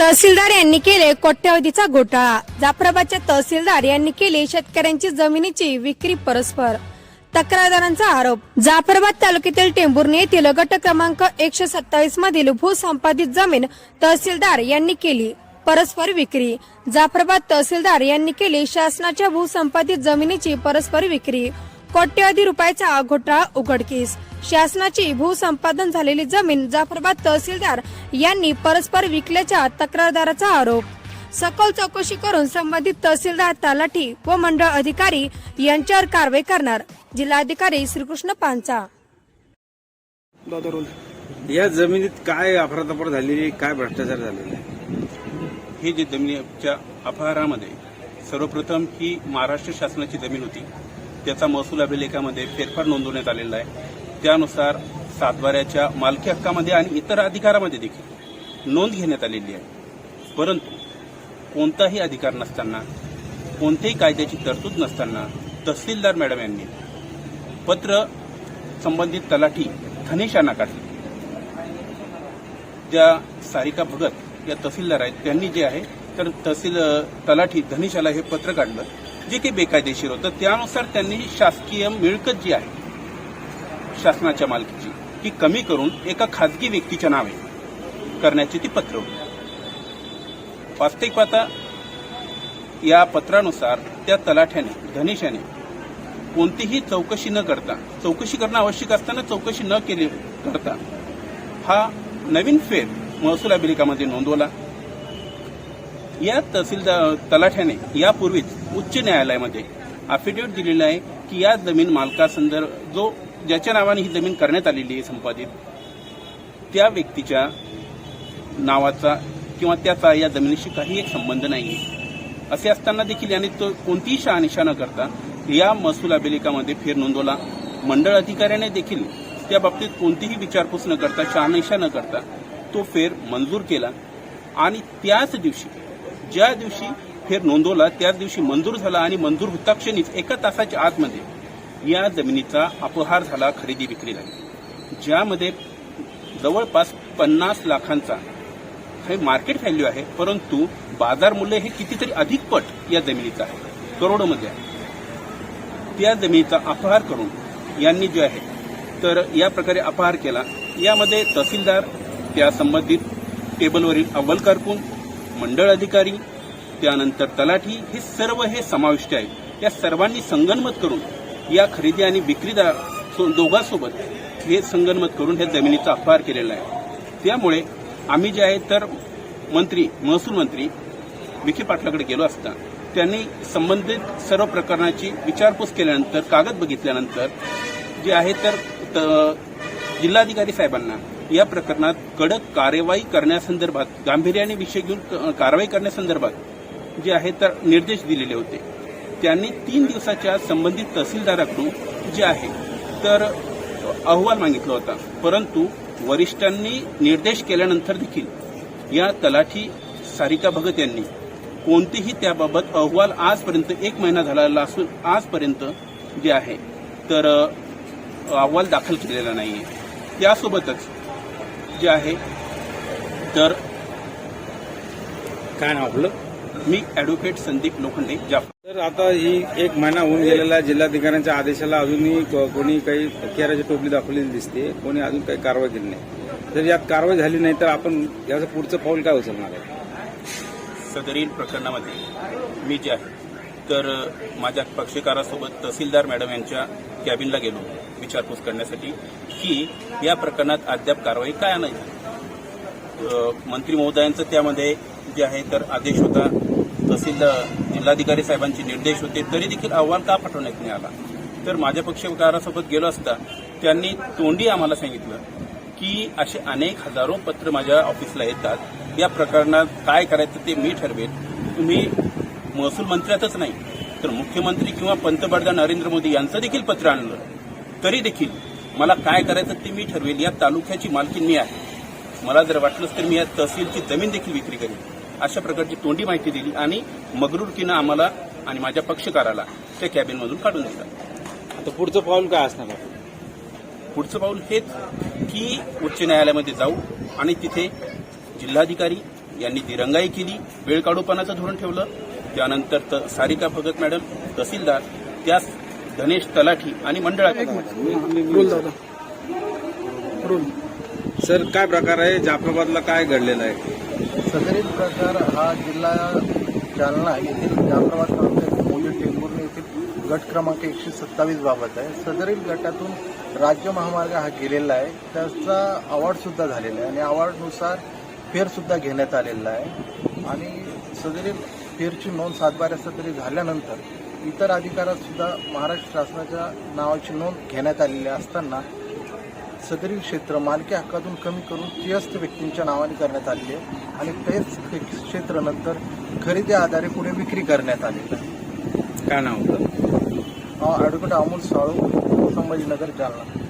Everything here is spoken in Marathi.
तहसीलदार यांनी केले कोट्यावधीचा घोटाळा. जाफराबादचे तहसीलदार यांनी केली शेतकऱ्यांची जमिनीची विक्री परस्पर. तक्रारदारांचा आरोप. जाफराबाद तालुक्यातील टेंभुर्णी येथील गट क्रमांक एकशे सत्तावीस मधील भूसंपादित जमीन तहसीलदार यांनी केली. परस्पर विक्री. जाफराबाद तहसीलदार यांनी केली शासनाच्या भूसंपादित जमिनीची परस्पर विक्री. कोट्यवधी रुपयाचा घोटाळा उघडकीस. शासनाची भूसंपादन झालेली जमीन जाफराबाद तहसीलदार यांनी परस्पर विकल्याच्या तक्रारदाराचा आरोप. सखोल चौकशी करून संबंधित तहसीलदार तलाठी व मंडळ अधिकारी यांच्यावर कारवाई करणार. जिल्हाधिकारी श्रीकृष्ण पांचा या जमिनीत काय अफरातफर झालेली काय भ्रष्टाचार झालेला आहे? ही जी जमिनीच्या अपहारामध्ये सर्वप्रथम ही महाराष्ट्र शासनाची जमीन होती. त्याचा महसूल अभिलेखामध्ये फेरफार नोंदवण्यात आलेला आहे. त्यानुसार सातबाऱ्याच्या मालकी हक्कामध्ये आणि इतर अधिकारामध्ये देखील नोंद घेण्यात आलेली आहे. परंतु कोणताही अधिकार नसताना कोणत्याही कायद्याची तरतूद नसताना तहसीलदार मॅडम यांनी पत्र संबंधित तलाठी धनेशांना काढली काढले. ज्या सारिका भगत या तहसीलदार आहेत त्यांनी जे आहे तर तहसील तलाठी धनेशाला हे पत्र काढलं. जे काही बेकायदेशीर होतं त्यानुसार त्यांनी शासकीय मिळकत जी आहे शासनाच्या मालकीची ती कमी करून एका खाजगी व्यक्तीच्या नावे करण्याची ती पत्र होती. वास्तविक पाहता या पत्रानुसार त्या तलाठ्याने धनेशाने कोणतीही चौकशी न करता चौकशी करणं आवश्यक असताना चौकशी न केली करता हा नवीन फेर महसूल अभिलेखामध्ये नोंदवला. या तहसीलदार तलाठ्याने यापूर्वीच उच्च न्यायालयामध्ये अफिडेविट दिलेलं आहे की या जमीन मालकासंदर्भ जो ज्याच्या नावाने ही जमीन करण्यात आलेली आहे संपादित त्या व्यक्तीच्या नावाचा किंवा त्याचा या जमिनीशी काही एक संबंध नाही असे असताना देखील याने तो कोणतीही शहानिशा न करता या महसूल अभिलेखामध्ये फेर नोंदवला. मंडळ अधिकाऱ्याने देखील त्या बाबतीत कोणतीही विचारपूस न करता शहानिशा न करता तो फेर मंजूर केला. आणि त्याच दिवशी ज्या दिवशी फेर नोंदवला त्याच दिवशी मंजूर झाला आणि मंजूर होता क्षणीच एका तासाच्या आतमध्ये या जमिनीचा अपहार झाला खरेदी विक्री झाली. ज्यामध्ये जवळपास पन्नास लाखांचा हे मार्केट व्हॅल्यू आहे परंतु बाजार मूल्य हे कितीतरी अधिक पट या जमिनीचं आहे करोडोमध्ये आहे. त्या जमिनीचा अपहार करून यांनी जे आहे तर या प्रकारे अपहार केला. यामध्ये तहसीलदार त्या संबंधित टेबलवरील अव्वल कारकून मंडळ अधिकारी त्यानंतर तलाठी हे सर्व हे समाविष्ट आहे या सर्वांनी संगनमत करून या खरेदी आणि विक्रीदार दोघांसोबत हे संगनमत करून ह्या जमिनीचा अपहार केलेला आहे. त्यामुळे आम्ही जे आहे तर मंत्री महसूल मंत्री विखे पाटलाकडे गेलो असता त्यांनी संबंधित सर्व प्रकरणाची विचारपूस केल्यानंतर कागद बघितल्यानंतर जे आहे तर त- जिल्हाधिकारी साहेबांना या प्रकरणात कडक कार्यवाही करण्यासंदर्भात गांभीर्याने विषय घेऊन क- कारवाई करण्यासंदर्भात जे आहे तर निर्देश दिलेले होते. त्यांनी तीन दिवसाच्या संबंधित तहसीलदाराकडून जे आहे तर अहवाल मागितला होता. परंतु वरिष्ठांनी निर्देश केल्यानंतर देखील या तलाठी सारिका भगत यांनी कोणतेही त्याबाबत अहवाल आजपर्यंत एक महिना झालेला असून आजपर्यंत जे आहे तर अहवाल दाखल केलेला नाहीये. त्यासोबतच जे आहे तर काय नाव आपलं? मी ॲडव्होकेट संदीप लोखंडे जाफर. तर आता ही एक महिना होऊन गेलेला. जिल्हाधिकाऱ्यांच्या आदेशाला अजूनही कोणी काही केराची टोपली दाखवलेली दिसते. कोणी अजून काही कारवाई केली नाही. जर यात कारवाई झाली नाही तर आपण याचं पुढचं पाऊल काय उचलणार आहे? सदरील प्रकरणामध्ये मी जे आहे तर माझ्या पक्षकारासोबत तहसीलदार मॅडम यांच्या कॅबिनला गेलो. विचारपूस करण्यासाठी की या प्रकरणात अद्याप कारवाई काय नाही. मंत्री महोदयांचं त्यामध्ये जे आहे तर आदेश होता. तहसील जिल्हाधिकारी साहेबांचे निर्देश होते. तरी देखील अहवाल का पाठवण्यात नाही आला? तर माझ्या पक्षकारासोबत गेलो असता त्यांनी तोंडी आम्हाला सांगितलं की असे अनेक हजारो पत्र माझ्या ऑफिसला येतात. या प्रकरणात काय करायचं ते मी ठरवेल तुम्ही महसूल मंत्र्यातच नाही तर मुख्यमंत्री किंवा पंतप्रधान नरेंद्र मोदी यांचं देखील पत्र आणलं. तरी देखील मला काय करायचं ते मी ठरवेल या तालुक्याची मालकी मी आहे. मला जर वाटलंच तर मी या तहसीलची जमीन देखील विक्री करेन. अशा प्रकारची तोंडी माहिती दिली आणि मगरूरकीनं आम्हाला आणि माझ्या पक्षकाराला त्या कॅबिनमधून काढून दिलं. आता पुढचं पाऊल काय असणार? आहे पुढचं पाऊल हेच की उच्च न्यायालयामध्ये जाऊ आणि तिथे जिल्हाधिकारी यांनी दिरंगाई केली वेळ काढूपणाचं धोरण ठेवलं त्यानंतर त- सारिका भगत मॅडम तहसीलदार त्यास धनेश तलाठी आणि रोल सर काय प्रकार आहे? जाफराबादला काय घडलेलं आहे? सदरील प्रकार हा जिल्हा जालना येथील जाफराबाद तालुक्यातील मोली टेंभुर्णी येथील गट क्रमांक एकशे सत्तावीस बाबत आहे. सदरील गटातून राज्य महामार्ग हा गेलेला आहे. त्याचा अवॉर्ड सुद्धा झालेला आहे आणि अवॉर्डनुसार फेरसुद्धा घेण्यात आलेला आहे. आणि सदरील फेरची नोंद सातबाऱ्या सदरी झाल्यानंतर इतर अधिकारात सुद्धा महाराष्ट्र शासनाच्या नावाची नोंद घेण्यात आलेली असताना सदरील क्षेत्र मालकी हक्कातून कमी करून त्रयस्थ व्यक्तींच्या नावाने करण्यात आलेली आहे आणि तेच क्षेत्र नंतर खरेदी आधारे पुढे विक्री करण्यात आलेलं आहे. काय नाव होतं ॲडव्होकेट अमोल साळू संभाजीनगर जालना.